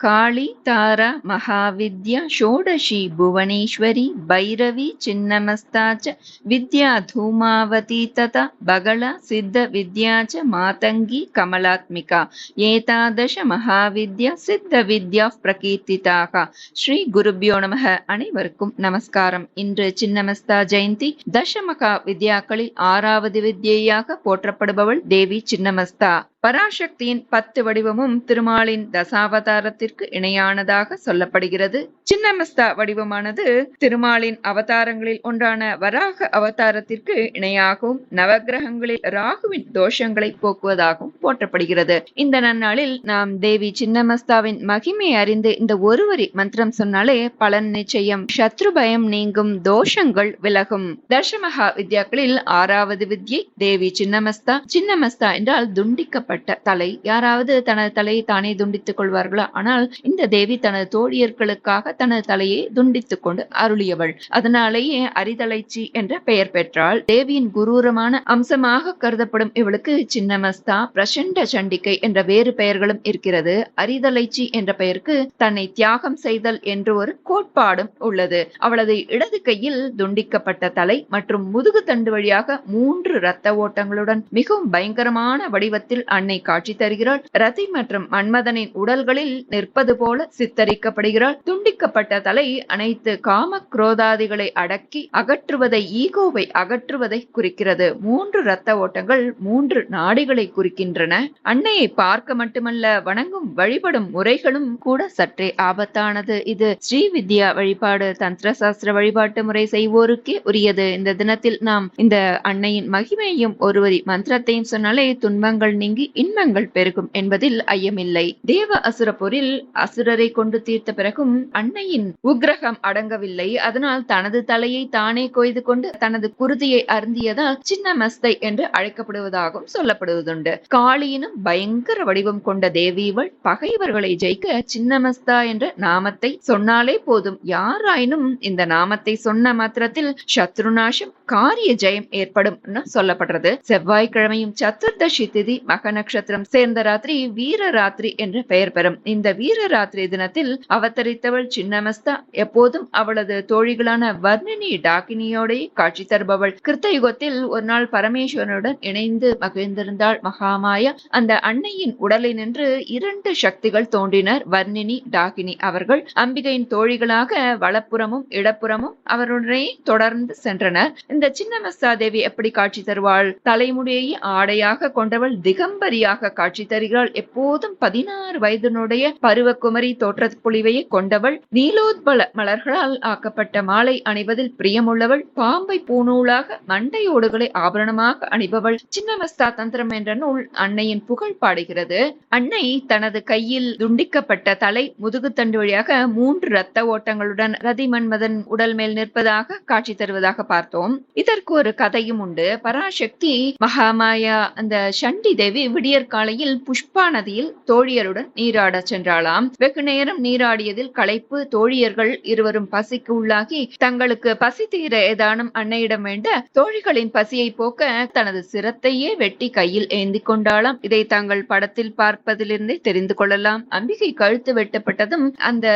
காளி தாரா மகாவித்யா ஷோடஷி புவனேஸ்வரி பைரவி சின்னமஸ்தா ச வித்யா தூமாவதி ததா பகளா சித்த வித்யா ச மாதங்கி கமலாத்மிகா ஏதாதச மகாவித்யா சித்த வித்யா பிரகீர்த்திதாக. ஸ்ரீ குருபியோ நமக. அனைவருக்கும் நமஸ்காரம். இன்று சின்னமஸ்தா ஜெயந்தி. தசமகா வித்யாக்களில் ஆறாவது வித்யையாக போற்றப்படுபவள் தேவி சின்னமஸ்தா. பராசக்தியின் பத்து வடிவமும் திருமாலின் தசாவதாரத்திற்கு இணையானதாக சொல்லப்படுகிறது. சின்னமஸ்தா வடிவமானது திருமாலின் அவதாரங்களில் ஒன்றான வராக அவதாரத்திற்கு இணையாகவும் நவகிரகங்களில் ராகுவின் தோஷங்களை போக்குவதாகவும் போற்றப்படுகிறது. இந்த நன்னாளில் நாம் தேவி சின்னமஸ்தாவின் மகிமை அறிந்து இந்த ஒருவரி மந்திரம் சொன்னாலே பலன் நிச்சயம். சத்ரு பயம் நீங்கும் தோஷங்கள் விலகும். தர்ஷமகா வித்யாக்களில் ஆறாவது வித்யை தேவி சின்னமஸ்தா. சின்னமஸ்தா என்றால் துண்டிக்கப்பட்ட தலை. யாராவது தனது தலையை தானே துண்டித்துக் கொள்வார்களா? ஆனால் இந்த தேவி தனது தோழியர்களுக்காக தனது தலையை துண்டித்துக் கொண்டு அருளியவள். அதனாலேயே அரிதலைச்சி என்ற பெயர் பெற்றாள். தேவியின் குரூரமான அம்சமாக கருதப்படும் இவளுக்கு சின்னமஸ்தா பிரசண்ட சண்டிகை என்ற வேறு பெயர்களும் இருக்கிறது. அரிதலைச்சி என்ற பெயருக்கு தன்னை தியாகம் செய்தல் என்று ஒரு கோட்பாடும் உள்ளது. அவளது இடது கையில் துண்டிக்கப்பட்ட தலை மற்றும் முதுகு தண்டு வழியாக மூன்று இரத்த ஓட்டங்களுடன் மிகவும் பயங்கரமான வடிவத்தில் அன்னை காட்சி தருகிறாள். ரதி மற்றும் மன்மதனின் உடல்களில் நிற்பது போல சித்தரிக்கப்படுகிறாள். துண்டிக்கப்பட்ட தலை அனைத்து காம குரோதாதிகளை அடக்கி அகற்றுவதை ஈகோவை அகற்றுவதை குறிக்கிறது. மூன்று இரத்த ஓட்டங்கள் மூன்று நாடிகளை குறிக்கின்றன. அன்னையை பார்க்க மட்டுமல்ல வணங்கும் வழிபடும் முறைகளும் கூட சற்றே ஆபத்தானது. இது ஸ்ரீ வித்யா வழிபாடு தந்திர சாஸ்திர வழிபாட்டு முறை செய்வோருக்கே உரியது. இந்த தினத்தில் நாம் இந்த அன்னையின் மகிமையும் ஒருவரி மந்திரத்தையும் சொன்னாலே துன்பங்கள் நீங்கி இன்பங்கள் பெருகும் என்பதில் ஐயமில்லை. தேவ அசுர போரில் அசுரரை கொண்டு தீர்த்த பிறகும் அன்னையின் உக்ரகம் அடங்கவில்லை. அதனால் தனது தலையை தானே கொய்து கொண்டு தனது குருதியை அருந்தியதால் சின்ன மஸ்தை என்று அழைக்கப்படுவதாகவும் சொல்லப்படுவதுண்டு. கால் காளியினும் பயங்கர வடிவம் கொண்ட தேவியவள் பகைவர்களை ஜெயிக்க சின்னமஸ்தா என்ற நாமத்தை சொன்னாலே போதும். யாராயினும் இந்த நாமத்தை சொன்ன மாத்திரத்தில் சத்ருநாசம் காரிய ஜெயம் ஏற்படும் சொல்லப்படுறது. செவ்வாய்க்கிழமையும் சத்துர்தசி திதி மக நட்சத்திரம் சேர்ந்த ராத்திரி வீரராத்திரி என்று பெயர் பெறும். இந்த வீரராத்திரி தினத்தில் அவதரித்தவள் சின்னமஸ்தா எப்போதும் அவளது தோழிகளான வர்ணினி டாக்கினியோட காட்சி தருபவள். கிருத்த யுகத்தில் ஒரு நாள் பரமேஸ்வரனுடன் இணைந்து மகிழ்ந்திருந்தாள் மகாமா அந்த அன்னையின் உடலை நின்று இரண்டு சக்திகள் தோன்றினர். வர்ணினி டாகினி அவர்கள் அம்பிகையின் தோழிகளாக வலப்புறமும் இடப்புறமும் அவருடனே தொடர்ந்து சென்றனர். இந்த சின்னமஸ்தா தேவி எப்படி காட்சி தருவாள்? தலைமுடியை ஆடையாக கொண்டவள் திகம்பரியாக காட்சி தருகிறாள். எப்போதும் பதினாறு வயதினுடைய பருவக்குமரி தோற்ற பொலிவையை கொண்டவள் நீலோத்பல மலர்களால் ஆக்கப்பட்ட மாலை அணிவதில் பிரியமுள்ளவள் பாம்பை பூநூலாக மண்டையோடுகளை ஆபரணமாக அணிபவள் சின்னமஸ்தா தந்திரம் என்ற நூல் அன்னையின் புகழ் பாடுகிறது. அன்னை தனது கையில் துண்டிக்கப்பட்ட தலை முதுகுத்தண்டு வழியாக மூன்று இரத்த ஓட்டங்களுடன் ரதி மன்மதன் உடல் மேல் நிற்பதாக காட்சி தருவதாக பார்த்தோம். இதற்கு ஒரு கதையும் உண்டு. பராசக்தி மகாமாயா அந்த சண்டி தேவி விடியற் காலையில் புஷ்பா நதியில் தோழியருடன் நீராட சென்றாளாம். வெகு நேரம் நீராடியதில் களைப்பு தோழியர்கள் இருவரும் பசிக்கு உள்ளாகி தங்களுக்கு பசி தீர ஏதானும் அன்னையிடம் வேண்ட தோழிகளின் பசியை போக்க தனது சிரத்தையே வெட்டி கையில் ஏந்தி கொண்டாளாம் இதை தாங்கள் படத்தில் பார்ப்பதிலிருந்தே தெரிந்து கொள்ளலாம். அம்பிகை கழுத்து வெட்டப்பட்டதும் அந்த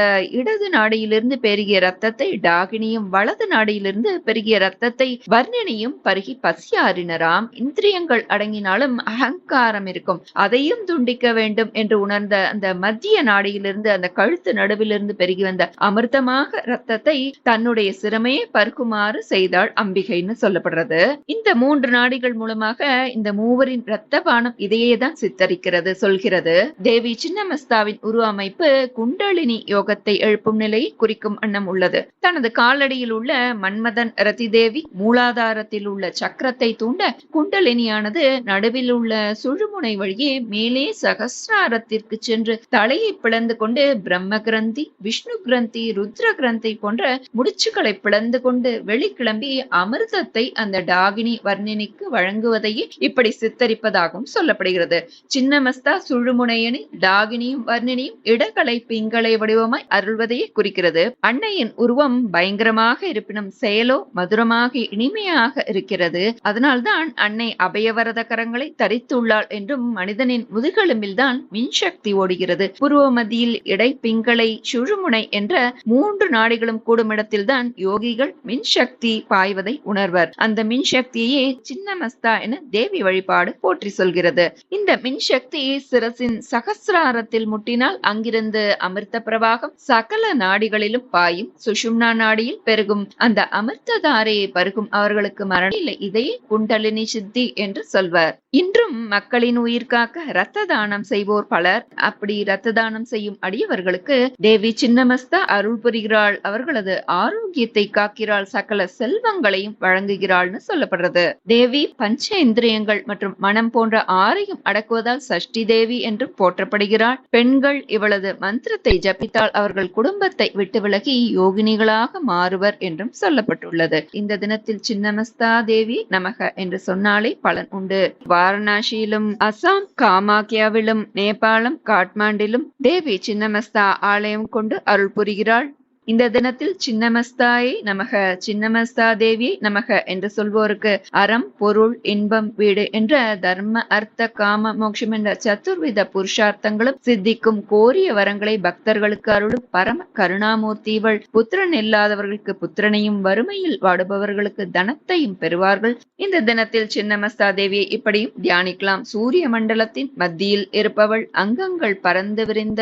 இடது நாடியிலிருந்து பெருகிய ரத்தத்தை டாகினியும் வலது நாடியிலிருந்து பெருகிய ரத்தத்தை வர்ணனியும் பருகி பசியாறினராம். இந்திரியங்கள் அடங்கினாலும் அகங்காரம் இருக்கும். அதையும் துண்டிக்க வேண்டும் என்று உணர்ந்த அந்த மத்திய நாடியிலிருந்து அந்த கழுத்து நடுவிலிருந்து பெருகி வந்த அமிர்தமாக ரத்தத்தை தன்னுடைய சிரமையை பருக்குமாறு செய்தாள் அம்பிகைன்னு சொல்லப்படுறது. இந்த மூன்று நாடிகள் மூலமாக இந்த மூவரின் இரத்த பானம் இதையே தான் சித்தரிக்கிறது சொல்கிறது. தேவி சின்னமஸ்தாவின் உருவ அமைப்பு குண்டலினி யோகத்தை எழுப்பும் நிலையை குறிக்கும் எண்ணம் உள்ளது. தனது காலடியில் உள்ள மன்மதன் ரதி தேவி மூலாதாரத்தில் உள்ள சக்கரத்தை தூண்ட குண்டலினியானது நடுவில் உள்ள சுழுமுனை வழியே மேலே சகசிராரத்திற்கு சென்று தலையை பிளந்து கொண்டு பிரம்ம கிரந்தி விஷ்ணு கிரந்தி ருத்ர கிரந்தி போன்ற முடிச்சுகளை பிளந்து கொண்டு வெளிக்கிளம்பி அமிர்தத்தை அந்த டாகினி வர்ணினிக்கு வழங்குவதையே இப்படி சித்தரிப்பதாகவும் சொல்லப்படுகிறது சின்னமஸ்தா சுழுமுனையனி டாகினியும் வர்ணினியும் இடங்களை பிங்களை வடிவமாய் அருள்வதையே குறிக்கிறது. அன்னையின் உருவம் பயங்கரமாக இருப்பினும் செயலோ மதுரமாக இனிமையாக இருக்கிறது. அதனால்தான் அன்னை அபயவரத கரங்களை தரித்துள்ளாள் என்றும் மனிதனின் முதுகெலும்பில்தான் மின்சக்தி ஓடுகிறது. பூர்வ மத்தியில் இடை பிங்களை சுழுமுனை என்ற மூன்று நாடிகளும் கூடும் இடத்தில்தான் யோகிகள் மின்சக்தி பாய்வதை உணர்வர். அந்த மின்சக்தியே சின்னமஸ்தா என தேவி வழிபாடு போற்றி சொல்கிறது. இந்த மின்சக்தி சிரசின் சகசிராரத்தில் முட்டினால் அங்கிருந்து அமிர்த பிரவாகம் சகல நாடிகளிலும் பாயும் சுஷும்னா நாடியில் பெருகும். அந்த அமிர்த தாரையை பருகும். அவர்களுக்கு மரணம். இல்லை இதையே குண்டலினி சித்தி என்று சொல்வர். இன்றும் மக்களின் உயிர் காக்க ரத்த தானம் செய்வோர் பலர். அப்படி ரத்த தானம் செய்யும் அடியவர்களுக்கு தேவி சின்னமஸ்தா அருள் புரிகிறாள். அவர்களது ஆரோக்கியத்தை காக்கிறாள். சகல செல்வங்களையும் வழங்குகிறாள்னு சொல்லப்படுறது. தேவி பஞ்ச இந்திரியங்கள் மற்றும் மனம் போன்ற ஆறையும் அடக்குவதால் சஷ்டி தேவி என்று போற்றப்படுகிறாள். பெண்கள் இவளது மந்திரத்தை ஜபித்தால் அவர்கள் குடும்பத்தை விட்டு விலகி யோகினிகளாக மாறுவர் என்றும் சொல்லப்பட்டுள்ளது. இந்த தினத்தில் சின்னமஸ்தா தேவி நமக என்று சொன்னாலே பலன் உண்டு. வாரணாசியிலும் அசாம் காமாக்கியாவிலும் நேபாளம் காட்மாண்டிலும் தேவி சின்னமஸ்தா ஆலயம் கொண்டு அருள் புரிகிறாள் இந்த தினத்தில் சின்னமஸ்தாயை நமக சின்னமஸ்தா தேவியை நமக என்று சொல்வோருக்கு அறம் பொருள் இன்பம் வீடு என்ற தர்ம அர்த்த காம மோட்சம் என்ற சதுர்வித புருஷார்த்தங்களும் சித்திக்கும் கோரிய வரங்களை பக்தர்களுக்கு அருளும் பரம கருணாமூர்த்தி இவள். புத்திரன் இல்லாதவர்களுக்கு புத்திரனையும் வறுமையில் வாடுபவர்களுக்கு தனத்தையும் பெறுவார்கள். இந்த தினத்தில் சின்னமஸ்தா தேவியை இப்படியும் தியானிக்கலாம். சூரிய மண்டலத்தின் மத்தியில் இருப்பவள் அங்கங்கள் பறந்து விரிந்த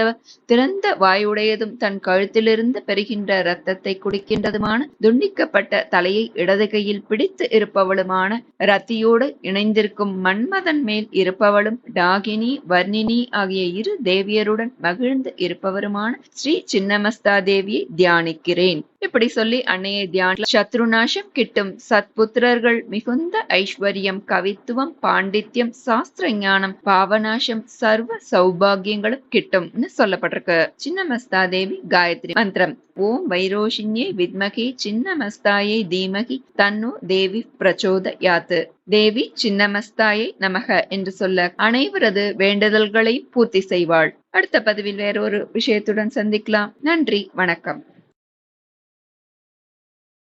திறந்த வாயுடையதும் தன் கழுத்திலிருந்து பெறுகின்ற இரத்தத்தை குடிக்கின்றதுமான துண்டிக்கப்பட்ட தலையை இடது கையில் பிடித்து இருப்பவளுமான ரத்தியோடு இணைந்திருக்கும் மன்மதன் மேல் இருப்பவளும் டாகினி வர்ணினி ஆகிய இரு தேவியருடன் மகிழ்ந்து இருப்பவருமான ஸ்ரீ சின்னமஸ்தா தேவியை தியானிக்கிறேன். இப்படி சொல்லி அன்னையை தியான சத்ருநாசம் கிட்டும் சத்புத்திரர்கள் மிகுந்த ஐஸ்வர்யம் கவித்துவம் பாண்டித்யம் சாஸ்திர ஞானம் பாவநாசம் சர்வ சௌபாகியங்களும் கிட்டும்னு சொல்லப்பட்டிருக்கு. சின்னமஸ்தா தேவி காயத்ரி மந்திரம். ஓம் வைரோஷின்யே வித்மகி சின்னமஸ்தாயை தீமகி தன்னு தேவி பிரச்சோத யாத்து தேவி சின்னமஸ்தாயை நமக என்று சொல்ல அனைவரது வேண்டுதல்களை பூர்த்தி செய்வாள். அடுத்த பதிவில் வேறொரு விஷயத்துடன் சந்திக்கலாம். நன்றி வணக்கம்.